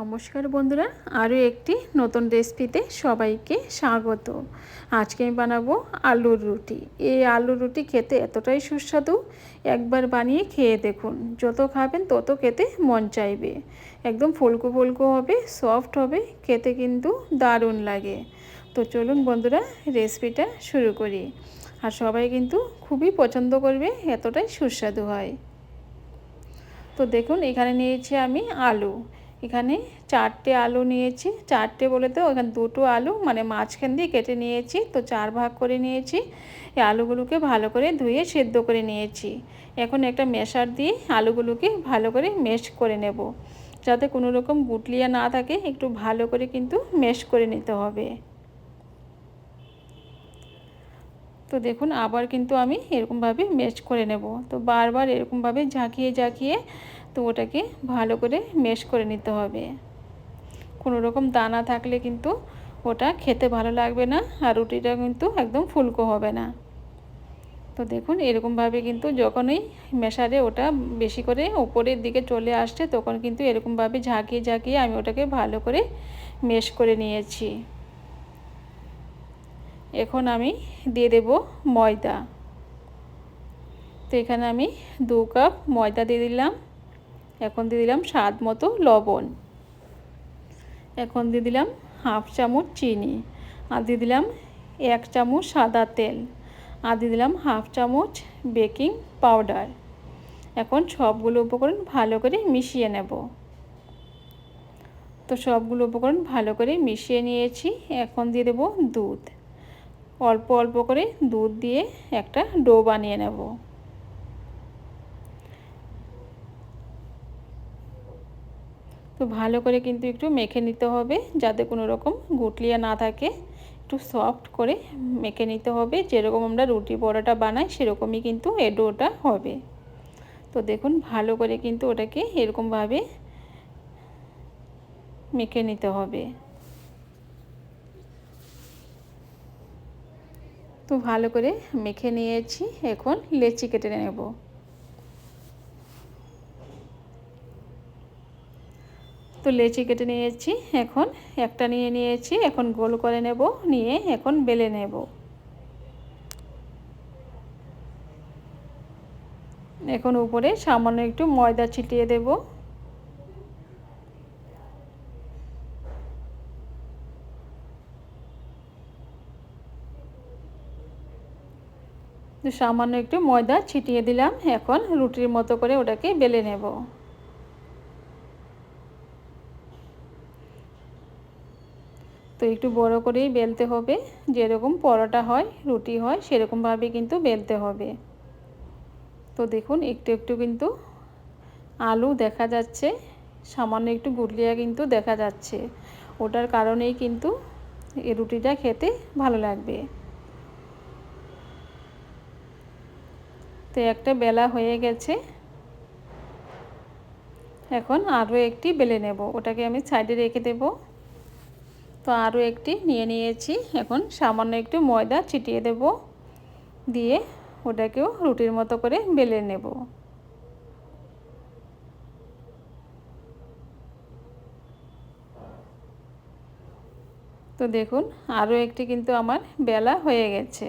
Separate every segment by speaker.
Speaker 1: নমস্কার বন্ধুরা, আরও একটি নতুন রেসিপিতে সবাইকে স্বাগত। আজকে আমি বানাবো আলুর রুটি। এই আলুর রুটি খেতে এতটাই সুস্বাদু, একবার বানিয়ে খেয়ে দেখুন। যত খাবেন তত খেতে মন চাইবে। একদম ফুলকো ফুলকো হবে, সফট হবে, খেতে কিন্তু দারুণ লাগে। তো চলুন বন্ধুরা, রেসিপিটা শুরু করি। আর সবাই কিন্তু খুবই পছন্দ করবে, এতটাই সুস্বাদু হয়। তো দেখুন, এখানে নিয়েছি আমি আলু। এখানে চারটে আলু নিয়েছি। চারটে বলে তো এখানে দুটো আলু মানে মাঝখান দিয়ে কেটে নিয়েছি, তো চার ভাগ করে নিয়েছি। এই আলুগুলোকে ভালো করে ধুয়ে সেদ্ধ করে নিয়েছি। এখন একটা মেশার দিয়ে আলুগুলোকে ভালো করে মেশ করে নেব। যাতে কোনো রকম গুটলিয়া না থাকে, একটু ভালো করে কিন্তু মেশ করে নিতে হবে। তো দেখুন, আবার কিন্তু আমি এরকমভাবে মেশ করে নেব। তো বারবার এরকমভাবে ঝাঁকিয়ে ঝাঁকিয়ে তো ওটাকে ভালো করে মেশ করে নিতে হবে। কোনো রকম দানা থাকলে কিন্তু ওটা খেতে ভালো লাগবে না আর রুটিটা কিন্তু একদম ফুলকো হবে না। তো দেখুন, এরকমভাবে কিন্তু যখনই মেশারে ওটা বেশি করে ওপরের দিকে চলে আসছে, তখন কিন্তু এরকমভাবে ঝাঁকিয়ে ঝাঁকিয়ে আমি ওটাকে ভালো করে মেশ করে নিয়েছি। এখন আমি দিয়ে দেব ময়দা। তো এখানে আমি দু কাপ ময়দা দিয়ে দিলাম। এখন দিয়ে দিলাম স্বাদ মতো লবণ। এখন দিয়ে দিলাম হাফ চামচ চিনি আর দিয়ে দিলাম এক চামচ সাদা তেল আর দিয়ে দিলাম হাফ চামচ বেকিং পাউডার। এখন সবগুলো উপকরণ ভালো করে মিশিয়ে নেব। তো সবগুলো উপকরণ ভালো করে মিশিয়ে নিয়েছি। এখন দিয়ে দেবো দুধ। অল্প অল্প করে দুধ দিয়ে একটা ডো বানিয়ে নেব। তো ভালো করে কিন্তু একটু মেখে নিতে হবে যাতে কোনো রকম গুটলিয়া না থাকে। একটু সফট করে মেখে নিতে হবে। যেরকম আমরা রুটি বড়াটা বানাই, সেরকমই কিন্তু এ ডোটা হবে। তো দেখুন, ভালো করে কিন্তু ওটাকে এরকমভাবে মেখে নিতে হবে। তো ভালো করে মেখে নিয়েছি। এখন লেচি কেটে নেব। তো লেচি কেটে নিয়েছি, এখন একটা নিয়ে নিয়েছি, এখন গোল করে নেব, নিয়ে এখন বেলে নেব। এখন উপরে সামান্য একটু ময়দা ছিটিয়ে দেবো। সামান্য একটু ময়দা ছিটিয়ে দিলাম, এখন রুটির মতো করে ওটাকে বেলে নেব। তো একটু বড় করেই বেলতে হবে। যেরকম পরোটা হয়, রুটি হয়, সেরকমভাবে কিন্তু বেলতে হবে। তো দেখুন, একটু একটু কিন্তু আলু দেখা যাচ্ছে, সামান্য একটু গুটলিয়া কিন্তু দেখা যাচ্ছে। ওটার কারণেই কিন্তু এই রুটিটা খেতে ভালো লাগবে। তো একটা বেলা হয়ে গেছে। এখন আরও একটি বেলে নেব। ওটাকে আমি সাইডে রেখে দেব। তো আরও একটি নিয়ে নিয়েছি। এখন সামান্য একটু ময়দা ছিটিয়ে দেব। দিয়ে ওটাকেও রুটির মতো করে বেলে নেব। তো দেখুন, আরও একটি কিন্তু আমার বেলা হয়ে গেছে।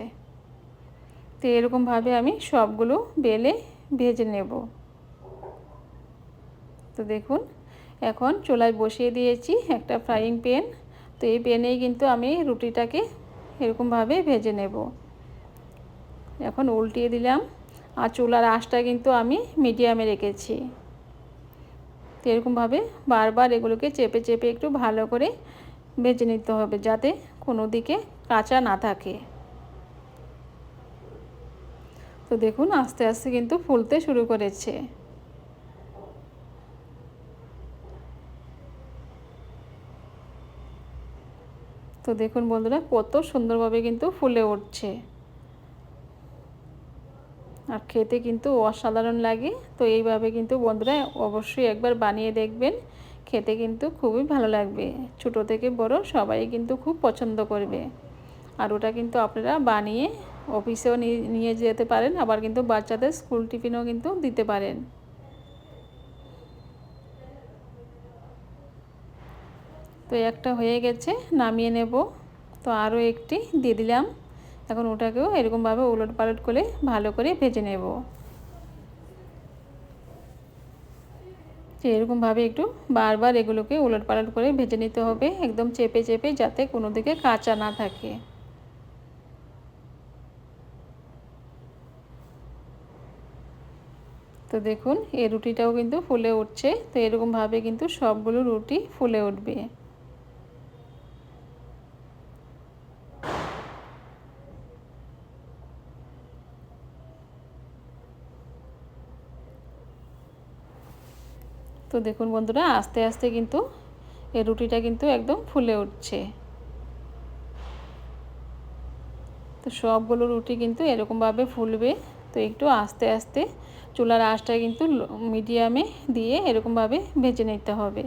Speaker 1: তো এরকমভাবে আমি সবগুলো বেলে ভেজে নেব। তো দেখুন, এখন চুলায় বসিয়ে দিয়েছি একটা ফ্রাইং প্যান। তো এই প্যানেই কিন্তু আমি রুটিটাকে এরকমভাবে ভেজে নেব। এখন উল্টিয়ে দিলাম। আর চুলার আঁশটা কিন্তু আমি মিডিয়ামে রেখেছি। তো এরকমভাবে বারবার এগুলোকে চেপে চেপে একটু ভালো করে ভেজে নিতে হবে যাতে কোনো দিকে কাঁচা না থাকে। তো দেখুন, আস্তে আস্তে কিন্তু ফুলতে শুরু করেছে। তো দেখুন বন্ধুরা, কত সুন্দরভাবে কিন্তু ফুলে উঠছে। আর খেতে কিন্তু অসাধারণ লাগে। তো এইভাবে কিন্তু বন্ধুরা, অবশ্যই একবার বানিয়ে দেখবেন। খেতে কিন্তু খুবই ভালো লাগবে। ছোটো থেকে বড় সবাই কিন্তু খুব পছন্দ করবে। আর ওটা কিন্তু আপনারা বানিয়ে অফিসেও নিয়ে যেতে পারেন, আবার কিন্তু বাচ্চাদের স্কুল টিফিনও কিন্তু দিতে পারেন। তো একটা হয়ে গেছে, নামিয়ে নেব। তো আরও একটি দিয়ে দিলাম। এখন ওটাকেও এরকমভাবে উলট পালট করে ভালো করে ভেজে নেব। এরকমভাবে একটু বারবার এগুলোকে উলট পালট করে ভেজে নিতে হবে, একদম চেপে চেপে যাতে কোনো দিকে কাঁচা না থাকে। তো দেখুন এই রুটিটাও কিন্তু ফুলে উঠছে। তো এরকমভাবে কিন্তু সবগুলো রুটি ফুলে উঠবে। তো দেখুন বন্ধুরা, আস্তে আস্তে কিন্তু এই রুটিটা কিন্তু একদম ফুলে উঠছে। তো সবগুলো রুটি কিন্তু এরকমভাবে ফুলবে, তো একটু আস্তে আস্তে চুলার আঁচটা কিন্তু মিডিয়ামে দিয়ে এরকমভাবে ভেজে নিতে হবে।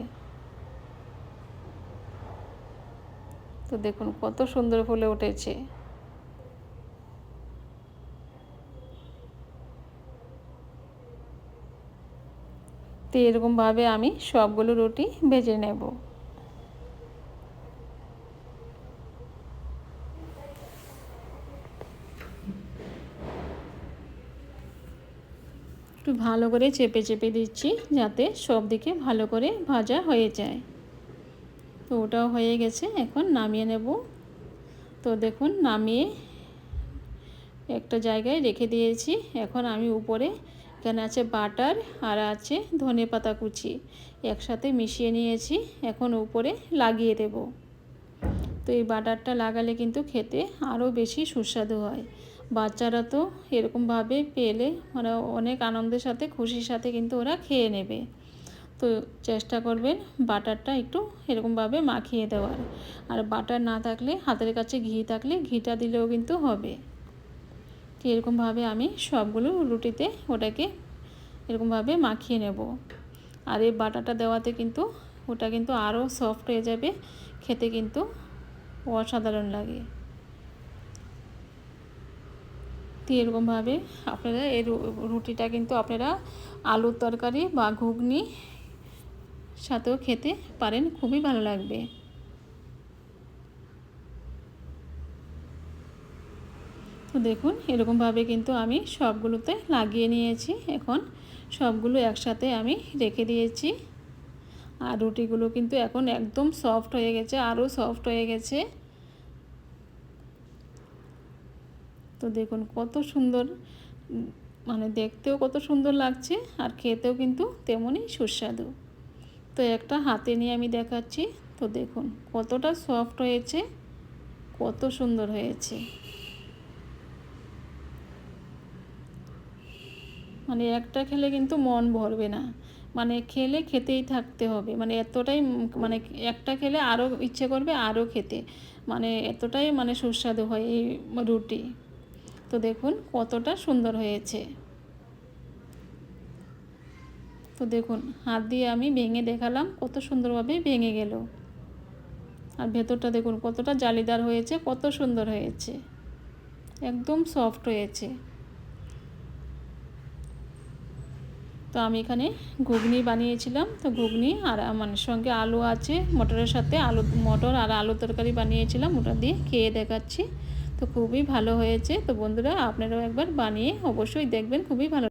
Speaker 1: তো দেখুন কত সুন্দর ফুলে উঠেছে। তো এরকমভাবে আমি সবগুলো রুটি ভেজে নেব। একটু ভালো করে চেপে চেপে দিচ্ছি যাতে সব দিকে ভালো করে ভাজা হয়ে যায়। তো ওটাও হয়ে গেছে, এখন নামিয়ে নেব। তো দেখুন, নামিয়ে একটা জায়গায় রেখে দিয়েছি। এখন আমি উপরে এখানে আছে বাটার আর আছে ধনে পাতা কুচি। একসাথে মিশিয়ে নিয়েছি, এখন উপরে লাগিয়ে দেব। তো এই বাটারটা লাগালে কিন্তু খেতে আরও বেশি সুস্বাদু হয়। বাচ্চারা তো এরকমভাবে পেলে ওরা অনেক আনন্দের সাথে, খুশির সাথে কিন্তু ওরা খেয়ে নেবে। তো চেষ্টা করবেন বাটারটা একটু এরকমভাবে মাখিয়ে দেওয়ার। আর বাটার না থাকলে, হাতের কাছে ঘি থাকলে ঘিটা দিলেও কিন্তু হবে। তো এরকমভাবে আমি সবগুলো রুটিতে ওটাকে এরকমভাবে মাখিয়ে নেব। আর এই বাটাটা দেওয়াতে কিন্তু ওটা কিন্তু আরও সফট হয়ে যাবে, খেতে কিন্তু অসাধারণ লাগে। তো এরকমভাবে আপনারা এই রুটিটা কিন্তু আপনারা আলুর তরকারি বা ঘুগনি সাথেও খেতে পারেন, খুবই ভালো লাগবে। তো দেখুন, এরকমভাবে কিন্তু আমি সবগুলোতে লাগিয়ে নিয়েছি। এখন সবগুলো একসাথে আমি রেখে দিয়েছি। আর রুটিগুলো কিন্তু এখন একদম সফট হয়ে গেছে, আরও সফট হয়ে গেছে। তো দেখুন, কত সুন্দর মানে দেখতেও কত সুন্দর লাগছে আর খেতেও কিন্তু তেমনই সুস্বাদু। তো একটা হাতে নিয়ে আমি দেখাচ্ছি। তো দেখুন, কতটা সফট হয়েছে, কত সুন্দর হয়েছে। মানে একটা খেলে কিন্তু মন ভরবে না। মানে খেলে খেতেই থাকতে হবে। মানে এতটাই মানে একটা খেলে আরও ইচ্ছে করবে আরও খেতে। মানে এতটাই মানে সুস্বাদু হয় এই রুটি। তো দেখুন কতটা সুন্দর হয়েছে। তো দেখুন হাত দিয়ে আমি ভেঙে দেখালাম কত সুন্দরভাবে ভেঙে গেল। আর ভেতরটা দেখুন কতটা জালিদার হয়েছে, কত সুন্দর হয়েছে। একদম সফট হয়েছে। তো আমি এখানে ঘুগনি বানিয়েছিলাম। তো ঘুগনি আর মানে সঙ্গে আলু আছে, মটরের সাথে আলু, মটর আর আলু তরকারি বানিয়েছিলাম। ওটা দিয়ে খেয়ে দেখাচ্ছি। তো খুবই ভালো হয়েছে। তো বন্ধুরা, আপনারাও একবার বানিয়ে অবশ্যই দেখবেন। খুবই ভালো